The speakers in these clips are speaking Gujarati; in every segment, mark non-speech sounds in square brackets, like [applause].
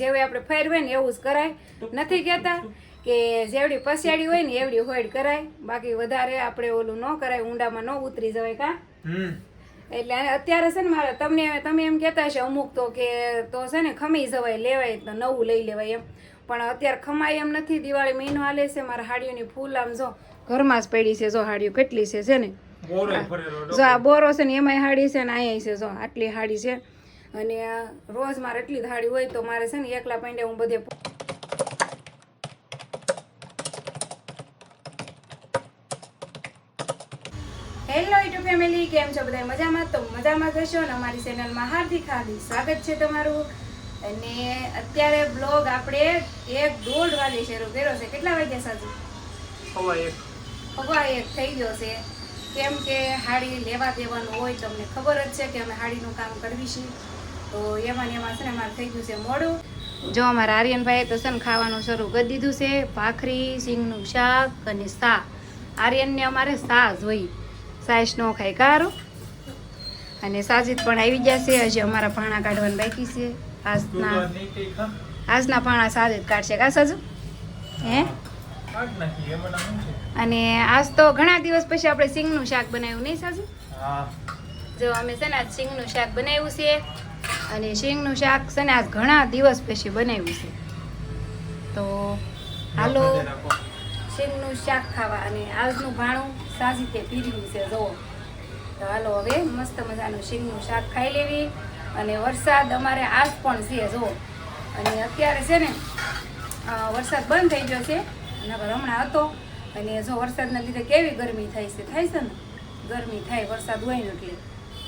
જેવી આપણે ફેર હોય ને એવું જ કરાય. નથી કહેતા કે જેવડી પસ્યાડી હોય ને એવડી હોઈડ કરાય. બાકી વધારે આપણે ઓલું ન કરાય ઊંડામાં ન ઉતરી જવાય કા? એટલે અત્યારે છે ને મારે તમને તમે એમ કહેતા હશે અમુક તો કે તો છે ને ખમી જવાય લેવાય તો નવું લઈ લેવાય એમ. પણ અત્યારે ખમાય એમ નથી. દિવાળી મહિનો હાલે છે મારા હાડીઓની ફૂલ આમ જો ઘરમાં જ પડી છે જો હાડીઓ કેટલી છે છે ને? જો આ બોરો છે ને એમાંય હાડી છે ને અહીંયા છે જો આટલી હાડી છે. અને રોજ મારે એટલી જ હોય તો મારે છે ને એકલા પૈંડે હું બધે હેલો યુટ્યુબ ફેમિલી કેમ છો બધા મજામાં? તો મજામાં થશો અને અમારી ચેનલમાં હાર્દિક હાર્દિક સ્વાગત છે તમારું. અને અત્યારે બ્લોગ આપણે એક દોઢ વાગે શરૂ કર્યો છે. કેટલા વાગ્યા સાજુ? હવા એક. એક થઈ ગયો છે. કેમ કે હાડી લેવા દેવાનું હોય તમને ખબર જ છે કે અમે હાડીનું કામ કરવી છીએ તો એમાં ને એમાં છે ને અમારે થઈ ગયું છે મોડું. જો અમારા આર્યનભાઈએ તો છે ને ખાવાનું શરૂ કરી દીધું છે ભાખરી સિંગનું શાક અને સા આર્યનને અમારે સા જોઈ સાઈસ નો ખાય કારો. અને સાજીદ પણ આવી ગયા છે હજી અમારા પાણા કાઢવાનું બાકી છે. આજના આજના પાણા સાજીદ કાઢશે કા સાજુ? હે? અને આજ તો ઘણા દિવસ પછી આપણે સિંગનું શાક બનાવ્યું નહીં સાજુ? જો અમે છે ને આજ સિંગનું શાક બનાવ્યું છે. અને સિંગનું શાક છે ને આજ ઘણા દિવસ પછી બનાવ્યું છે. તો હાલો સિંગનું શાક ખાવા અને આજનું ભાણું સાજી તે પીર્યું છે જુઓ. તો હાલો હવે મસ્ત મજાનું સિંગનું શાક ખાઈ લેવી અને વરસાદ અમારે આજ પણ છે જુઓ. અને અત્યારે છે ને વરસાદ બંધ થઈ ગયો છે નકર હમણાં હતો. અને જો વરસાદના લીધે કેવી ગરમી થાય છે થાય છે ને? ગરમી થાય વરસાદ હોય ને એટલે.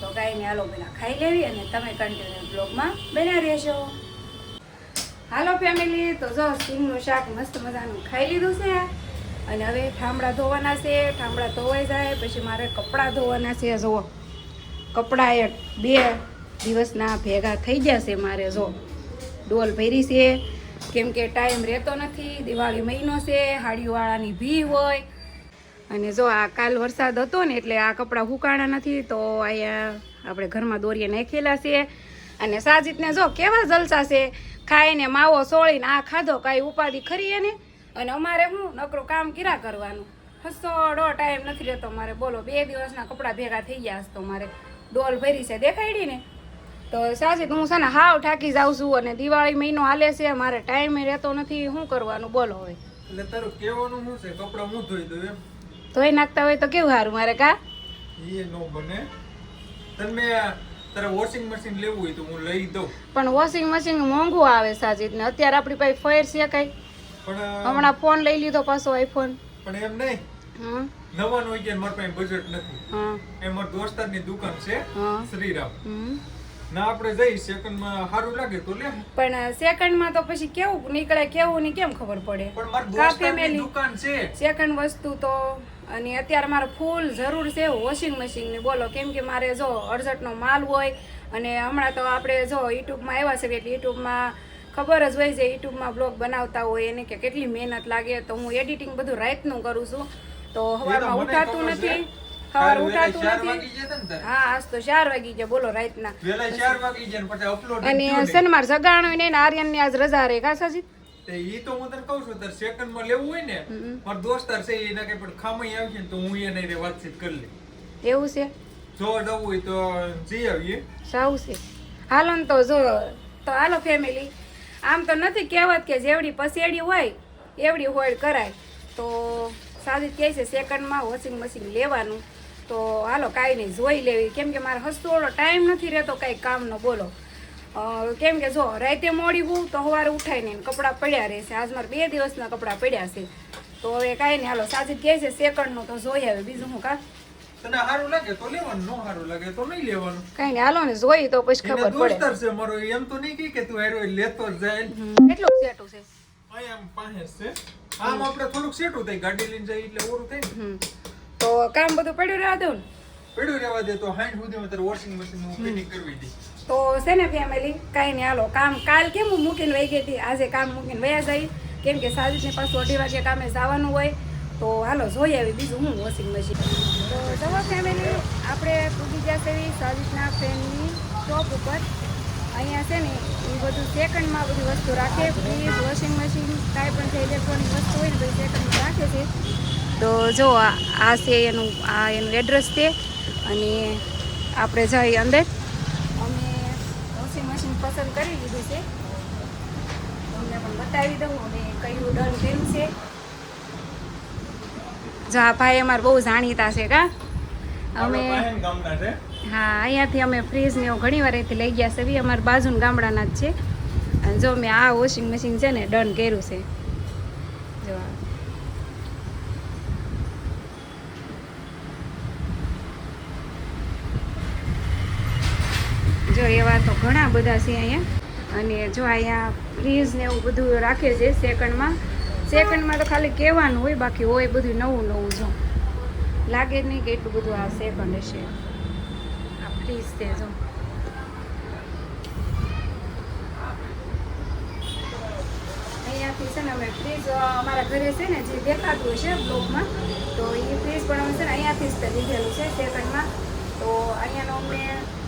તો નહીં હાલો પેલા ખાઈ લેવી અને તમે કન્ટિન્યુ બ્લોગમાં બન્યા રહેશો હાલો ફેમિલી તો જો સિંગનું શાક મસ્ત મજાનું ખાઈ લીધું છે. અને હવે ઠામડા ધોવાના છે, ઠામડા ધોવાઈ જાય, પછી મારે કપડાં ધોવાના છે, જુઓ. કપડાં એક, બે દિવસના ભેગા થઈ જશે મારે જો ડોલ ભરી છે. કેમ કે ટાઈમ રહેતો નથી, દિવાળી મહિનો છે, હાડીવાળાની ભી હોય અને જો આ કાલ વરસાદ હતો ને એટલે આ કપડાં હુકાણા નથી, તો અહીંયા આપણે ઘરમાં દોરીએ નાખેલા છે. અને સાજીતને જો કેવા જલસા છે, ખાઈને માવો સોળીને આ ખાધો, કાંઈ ઉપાધિ ખરી એને? અને અમારે હું નકરું કામ કિરા કરવાનું? હસોડો ટાઈમ નથી રહેતો મારે. બોલો, બે દિવસના કપડાં ભેગા થઈ ગયા હશે તો મારે ડોલ ભરી છે. દેખાડી ને? તો સાજીત હું છે ને હાવ ઠાકી જાઉં છું અને દિવાળી મહિનો હાલે છે, મારે ટાઈમે રહેતો નથી. શું કરવાનું? બોલો હવે. એટલે તારું કહેવાનું શું છે? કપડાં હું ધોઈ દઉં એમ. ધોઈ નાખતા હોય તો કેવું સારું મારે કા? એ નો બને. તમે તારે વોશિંગ મશીન લેવું હોય તો હું લઈ દઉં. પણ વોશિંગ મશીન મોંઘું આવે સાજીદ ને. અત્યારે આપણી પાસે ફેર છે કઈ. પણ હમણાં ફોન લઈ લીધો પાછો આઈફોન પણ એમ નહીં. નવાનું હોય કે મારા પાસે બજેટ નથી. એ મારા દોસ્તારની દુકાન છે શ્રીરામ. ના આપણે જઈ સેકન્ડમાં સારું લાગે તો લે. પણ સેકન્ડમાં તો પછી કેવું નીકળે કેવું ની કેમ ખબર પડે? પણ મારા દુકાન છે. સેકન્ડ વસ્તુ તો અને અત્યારે મારે ફૂલ જરૂર છે વોશિંગ મશીનની બોલો કેમ કે મારે જો અડઝટનો માલ હોય અને હમણાં તો આપણે જો યુટ્યુબમાં આવ્યા છે એટલે યુટ્યુબમાં ખબર જ હોય છે યુટ્યુબમાં બ્લોગ બનાવતા હોય એને કે કેટલી મહેનત લાગે. તો હું એડિટિંગ બધું રાતનું કરું છું. તો સવારમાં ઉઠાતું નથી. સવાર ઉઠાતું નથી? હા આજ તો ચાર વાગી ગયા બોલો રાતના. વહેલા ચાર વાગી ને પછી અને થયું. ને. ને આર્યનની આર્યનની આજ રજા રે કા સાજી તે ઈ તો હું તને કહું છું તાર સેકન્ડમાં લેવું હોય ને મારો દોસ્તાર છે એના કઈ પણ ખામી આવી છે તો હું એને રે વાતચીત કરી લઈ એવું છે? જો જવું હોય તો જઈ આવીએ. સાવું છે. હાલો ને તો જો તો હાલો ફેમિલી આમ તો નથી કહેવત કે જેવડી પસેડી હોય એવડી હોડ કરાય. તો સાદી કહે છે સેકન્ડમાં વોશિંગ મશીન લેવાનું. તો હાલો કાંઈ નહીં જોઈ લેવી. કેમ કે મારે હસતો ટાઈમ નથી રહેતો કાંઈ કામનો બોલો. કેમ કે જો રાતે મોડી હું તો સવારે ઉઠાઈ નહીં કપડાં પડ્યા રહેશે. આજ મારે બે દિવસના કપડાં પડ્યા છે. તો હવે કાંઈ નહીં. હાલો સાજીદ કહે છે સેકન્ડનું તો જોઈ આવે. બીજું હું કા? તને સારું લાગે તો લેવાનું ન સારું લાગે તો નહીં લેવાનું. કાંઈ નહીં હાલો ને જોઈ તો પછી ખબર પડે. દોસ્તાર છે મારો એમ તો નહીં કે તું હારો લેતો જાય. કેટલું સેટું છે? આમ પાસે છે. આમ આપણે થોડુંક સેટું થઈ ગાડી લઈને જઈએ એટલે ઓરું થાય હમ. તો કામ બધું પડ્યું રહેવા દઉં ને પડ્યું રહેવા દે તો હાઈન સુધીમાં તારે વોશિંગ મશીનનું ફિટિંગ કરવી હતી તો છે ને ફેમિલી કાંઈ નહીં હાલો કામ કાલ કેમ હું મૂકીને વહી ગઈ હતી? આજે કામ મૂકીને વયા જઈ. કેમ કે સાજીદને પાછું અઢી વાગે કામે જવાનું હોય. તો હાલો જોઈ આવી બીજું હું વોશિંગ મશીન તો જવા ફેમિલી આપણે પૂગી છે સાજીદના ફ્રેન્ડની શોપ ઉપર. અહીંયા છે ને એ બધું સેકન્ડમાં બધી વસ્તુ રાખે. ફ્રીજ વોશિંગ મશીન કાંઈ પણ જે ઇલેક્ટ્રોનિક વસ્તુ હોય ને બધી સેકન્ડમાં રાખે છે. તો જો આ છે એનું આ એનું એડ્રેસ છે. અને આપણે જઈએ અંદર. અમે વોશિંગ મશીન પસંદ કરી લીધું છે. તમને પણ બતાવી દઉં અને કયું ડન કર્યું છે. જો આ ભાઈ અમારે બહુ જાણીતા છે કા? અમે હા અહીંયાથી અમે ફ્રીજ ને એવું ઘણી વાર અહીંથી લઈ ગયા છે. બી અમારા બાજુના ગામડાના જ છે. અને જો મેં આ વોશિંગ મશીન છે ને ડન કર્યું છે. જો જો એવા તો ઘણા બધા છે અહીંયા. અને જો અહીંયા ફ્રીજ ને એવું બધું રાખે છે સેકન્ડમાં. સેકન્ડમાં તો ખાલી કહેવાનું હોય, બાકી હોય બધું નવું નવું જો. લાગે જ નહીં કે એટલું બધું આ સેકન્ડ હશે. આ ફ્રીજ છે જો. અહીંયાથી છે અમે ફ્રીજ અમારા ઘરે છે ને જે દેખાતું હશે બ્લોકમાં, તો એ ફ્રીજ પણ અમે છે ને અહીંયાથી જ લીધેલું છે સેકન્ડમાં. તો અહીંયાનો અમને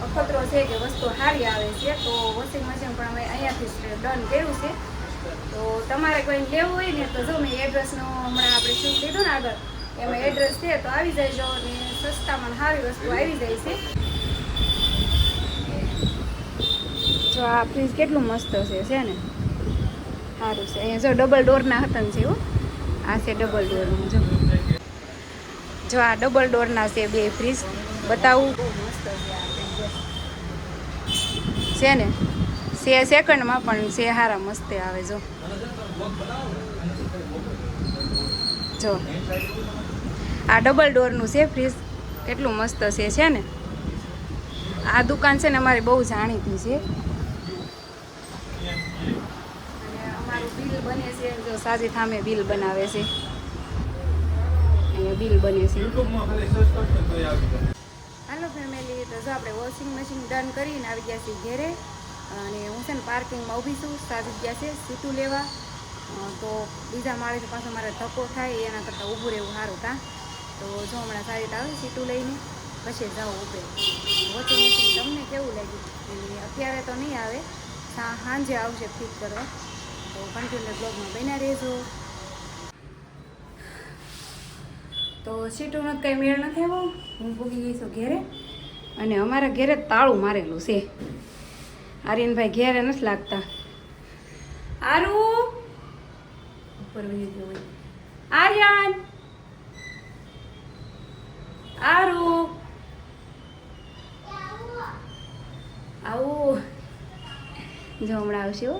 અખતરો છે કે વસ્તુ સારી આવે છે, તો વોશિંગ મશીન પણ અમે અહીંયાથી ડન કર્યું છે. તો તમારે કોઈ લેવું હોય ને, તો જો મેં એડ્રેસનો હમણાં આપણે શું લીધું ને આગળ એમાં એડ્રેસ છે, તો આવી જાય ને સસ્તામાં સારી વસ્તુ આવી જાય છે. જો આ ફ્રીજ કેટલું મસ્ત છે છે ને? સારું છે. અહીંયા જો ડબલ ડોરના હતા ને છે હો આ છે ડબલ ડોરનું જો. જો આ ડબલ ડોરના છે બે ફ્રીજ બતાવું બહુ મસ્ત છે આ ફ્રીજ છે ને? સે સેકન્ડમાં પણ સે હારા મસ્ત આવે જો. જો. આ ડબલ ડોરનું છે ફ્રીજ કેટલું મસ્ત છે છે ને? આ દુકાન છે ને અમારી બહુ જાણીતી છે. અમારું બિલ બને છે, જો સાજી થામે બિલ બનાવે છે. અહીંયા બિલ બને છે. હાલો ફેમિલી તો જો આપણે વોશિંગ મશીન ડન કરીને આવી ગયા છીએ ઘેરે, અને હું છે ને પાર્કિંગમાં ઊભી છું સાજી ગયા છે, સીટું લેવા. તો બીજા માળે પાછો મારે ધક્કો થાય, એના કરતાં ઊભું રહેવું સારું તા તો જો હમણાં સારી રીતે આવે, સીટું લઈને પછી જાઓ ઊભે. વોશિંગ મશીન તમને કેવું લાગ્યું? અત્યારે તો નહીં આવે સાંજે આવશે ફિટ કરવા. તો કન્ટિન્યુ બ્લોગમાં બન્યા રહેજો. તો સીટોનો જ કંઈ મેળ નથી આવ્યો હું ભૂગી ગઈ છું ઘેરે. અને અમારા ઘેરે તાળું મારેલું છે. આર્યનભાઈ ઘેરે નથી લાગતા. આરું? ઉપર વહી ગયો આર્યન? આરું? આવું. જો હમણાં આવશે હો.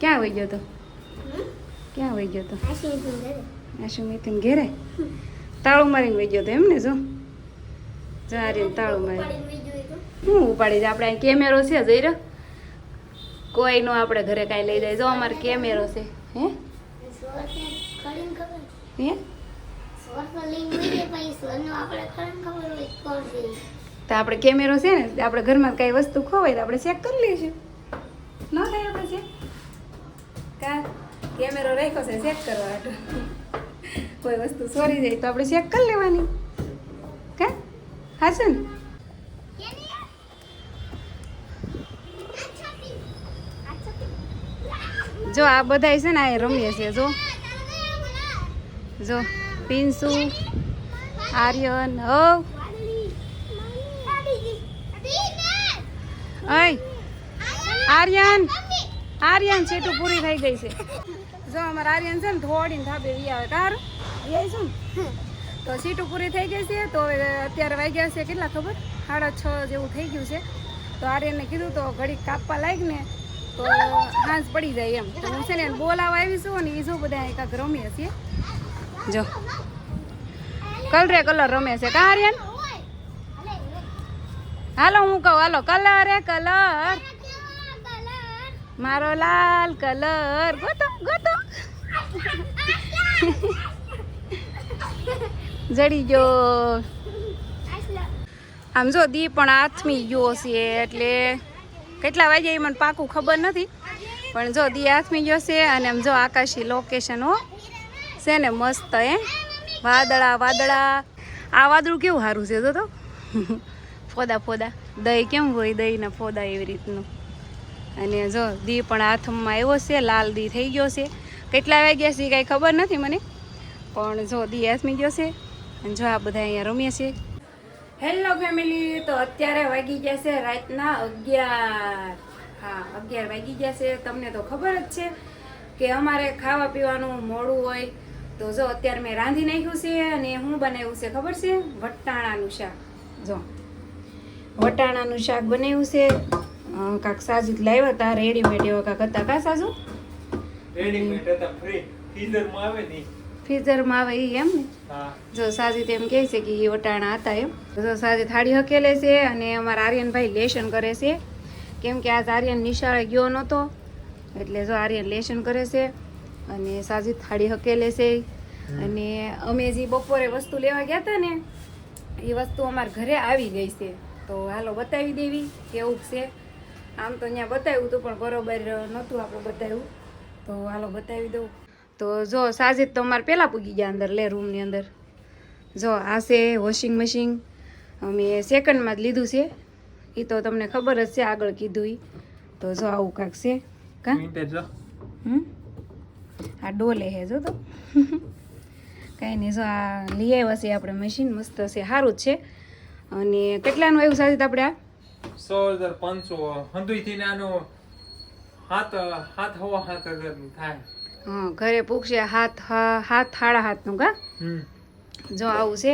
ક્યાં આવી ગયો તો? ક્યાં વહી ગયો તો? આશુ મિથુન ઘેરે? તાળું મારીને વહી ગયો તો એમ ને જો. જો આ તાળું મારી. હું ઉપાડી દે આપણે કેમેરો છે જઈ રહ્યો કોઈ નો આપણે ઘરે કાંઈ લઈ જાય. જો અમારે કેમેરો છે. હે? હે? તો આપણે કેમેરો છે ને આપણે ઘરમાં કાંઈ વસ્તુ ખોવાય તો આપણે ચેક કરી લઈશું. ન થાય આપણે ચેક કા? કેમેરો રાખ્યો છે ચેક કરવા હાટુ. કોઈ વસ્તુ સોરી જાય તો આપણે ચેક કરી લેવાની. કા? હા છે ને? જો આ બધાય છે ને આ રમીએ છે જો. જો પિન્સુ આર્યન હવ. આર્યન! આર્યન સીટું પૂરી થઈ ગઈ છે. જો અમારે આર્યન છે ને થોડીને ધાબે વી આવે. કાર વી ને? તો સીટું પૂરી થઈ ગઈ છે. તો અત્યારે વાગ્યા છે કેટલા ખબર? સાડા છ જેવું થઈ ગયું છે. તો આર્યનને કીધું તો ઘડીક કાપવા લાગ ને તો હાંસ પડી જાય એમ. તો હું છે ને બોલાવા આવીશું અને એ જો બધા એકાક રમીએ છીએ. જો. કલરે કલર રમે છે. કા આર્યન? હાલો, હું કહું. હાલો, કલર કલર. મારો લાલ કલર. ગોતો ગોતો. જડી ગયો. આમ જો, દી પણ આથમી ગયો છે એટલે કેટલા વાગ્યા એ મને પાકું ખબર નથી. પણ જો, દી આથમી ગયો છે અને આમ જો આકાશી લોકેશન હો. છે ને મસ્ત એ વાદળા વાદળા. આ વાદળું કેવું સારું છે જો તો ફોદા ફોદા. દહીં કેમ હોય? દહીંના ફોદા એવી રીતનું. અને જો દી પણ હાથમાં આવ્યો છે, લાલ દી થઈ ગયો છે. કેટલા વાગ્યા છે કાંઈ ખબર નથી મને. પણ જો દી હાથમી ગયો છે અને જો આ બધા અહીંયા રમીએ છે. હેલો ફેમિલી તો અત્યારે વાગી ગયા છે રાતના અગિયાર. હા, અગિયાર વાગી ગયા છે. તમને તો ખબર જ છે કે અમારે ખાવા પીવાનું મોડું હોય. તો જો અત્યારે મેં રાંધી નાખ્યું છે અને હું બનાવ્યું છે, ખબર છે? વટાણાનું શાક. જો, વટાણાનું શાક બનાવ્યું છે. કાંક સાજીદ લાવ્યા હતા રેડીમેડ એવા કાંક હતા કા સાજુ? રેડીમેડ હતા ફ્રી ફીઝરમાં આવે ને ઈ. ફ્રીઝરમાં આવે એ એમ ને? જો સાજી એમ કહે છે કે એ વટાણા હતા એમ. જો સાજી થાળી હકેલે છે અને અમારા આર્યનભાઈ લેશન કરે છે. કેમ કે આજ આર્યન નિશાળે ગયો નહોતો એટલે જો આર્યન લેશન કરે છે અને સાજી થાળી હકેલે છે. અને અમે જે બપોરે વસ્તુ લેવા ગયા હતા ને એ વસ્તુ અમારા ઘરે આવી ગઈ છે. તો હાલો બતાવી દેવી કેવું છે? આમ તો અહીંયા બતાવ્યું હતું પણ બરોબર નહોતું આપણે બતાવ્યું. તો હાલો બતાવી દઉં. તો જો સાજિદ તો અમારે પહેલાં પૂગી ગયા અંદર લે રૂમની અંદર. જો આ છે વોશિંગ મશીન અમે સેકન્ડમાં જ લીધું છે. એ તો તમને ખબર જ છે આગળ કીધું એ તો જો આવું કાંક છે. કા? આ ડોલે હે જો તો. [laughs] કાંઈ નહીં જો આ લઈ આવ્યા છે આપણે મશીન મસ્ત છે સારું જ છે. અને કેટલાનું આવ્યું સાજિદ આપણે આ? સો હજાર પાંચસો હંધુઈથી નાનો હાથ હાથ હવા હાથ થાય. હા ઘરે પૂછશે હાથ હાથ હાડા હાથનું કા? જો આવું છે.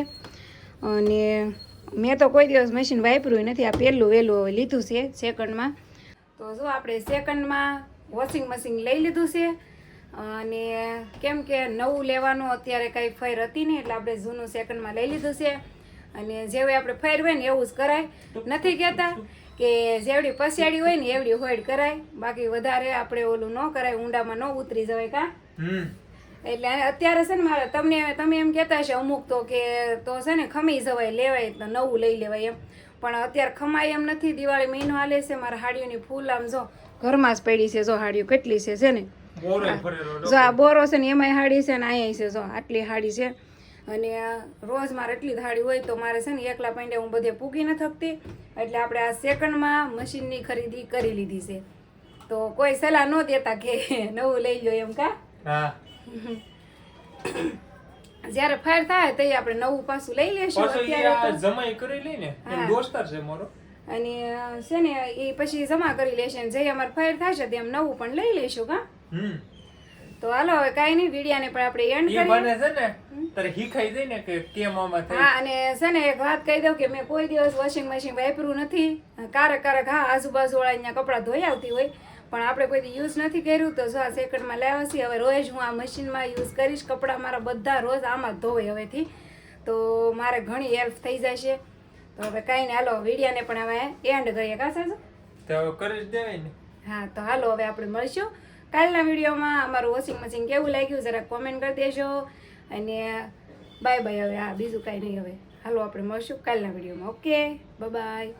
અને મેં તો કોઈ દિવસ મશીન વાપર્યું નથી આ પહેલું વહેલું લીધું છે સેકન્ડમાં તો જો આપણે સેકન્ડમાં વોશિંગ મશીન લઈ લીધું છે. અને કેમ કે નવું લેવાનું અત્યારે કાંઈ ફેર હતી નહીં એટલે આપણે જૂનું સેકન્ડમાં લઈ લીધું છે. અને જેવી આપણે ફેર હોય ને એવું જ કરાય. નથી કહેતા કે જેવડી પસ્યાડી હોય ને એવડી હોઈડ કરાય. બાકી વધારે આપણે ઓલું ન કરાય ઊંડામાં ન ઉતરી જવાય કા. એટલે અત્યારે છે ને મારે તમને તમે એમ કહેતા છે અમુક તો કે તો છે ને ખમી જવાય લેવાય તો નવું લઈ લેવાય એમ. પણ અત્યારે ખમાય એમ નથી. દિવાળી મહિનો હાલે છે મારા હાડીઓની ફૂલ આમ જો ઘરમાં જ પડી છે જો હાડીઓ કેટલી છે છે ને? જો આ બોરો છે ને એમાંય હાડી છે ને અહીંયા છે જો આટલી હાડી છે. અને રોજ મારે એટલી જ હોય તો મારે છે ને એકલા પૈંડે હું બધે પૂકી ન થકતી. એટલે આપણે આ સેકન્ડમાં મશીનની ખરીદી કરી લીધી છે. તો કોઈ સલાહ ન દેતા કે નવું લઈ લો એમ કા? જ્યારે ફાયર થાય તો આપણે નવું પાછું લઈ લેશું. અત્યારે જમાઈ કરી લઈ ને હા. એમ દોસ્તાર છે મારો. અને છે ને એ પછી જમા કરી લેશે ને જે અમારે ફાયર થશે તેમ નવું પણ લઈ લઈશું કા? તો હાલો હવે કાંઈ નહીં વિડિયાને પણ આપણે એન્ડ કરીએ. બને છે ને તારે હિખાઈ જાય ને કે કેમ આમાં થાય. હા અને છે ને એક વાત કહી દઉં કે મેં કોઈ દિવસ વોશિંગ મશીન વાપર્યું નથી. કારક કારક હા આજુબાજુ વાળા અહીંયા કપડાં ધોઈ આવતી હોય પણ આપણે કોઈ યુઝ નથી કર્યું તો આ સેકન્ડમાં લાવ્યા છીએ હવે રોજ હું આ મશીનમાં યુઝ કરીશ કપડાં મારા બધા રોજ આમાં ધોવે હવેથી. તો મારે ઘણી હેલ્પ થઈ જશે. તો હવે કાંઈ નહીં હાલો વિડિયાને પણ હવે એન્ડ કરીએ. કા સાસુ? તો કરી જ દેવાય ને. હા તો હાલો હવે આપણે મળશું. કાલના વિડીયોમાં અમારું વોશિંગ મશીન કેવું લાગ્યું જરા કોમેન્ટ કરી દેજો. અને બાય બાય હવે હા બીજું કાંઈ નહીં હવે. હાલો, આપણે મળશું કાલના વિડીયોમાં. Okay bye